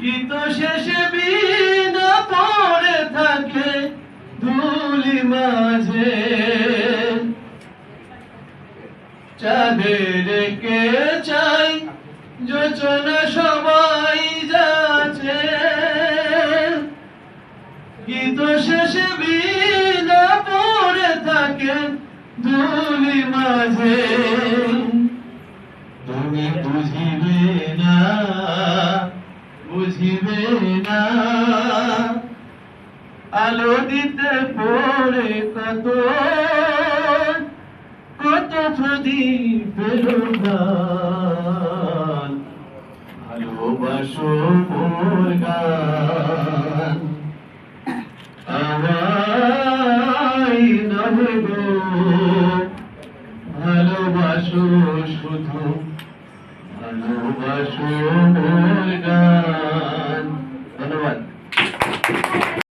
গীত শেষে বিনা পড়ে থাকে ধুলি মাঝে। চাঁদের কে চাই যোচনা সবাই যাচ্ছে। গীত শেষে বিনা পড়ে থাকে ধুলি মাঝে। বুঝিবে না। আলো দিতে পড়ে কত কত প্রদীপ গান। ভালোবাসো ভালোবাসো শুধু, ভালোবাসো মোর গান।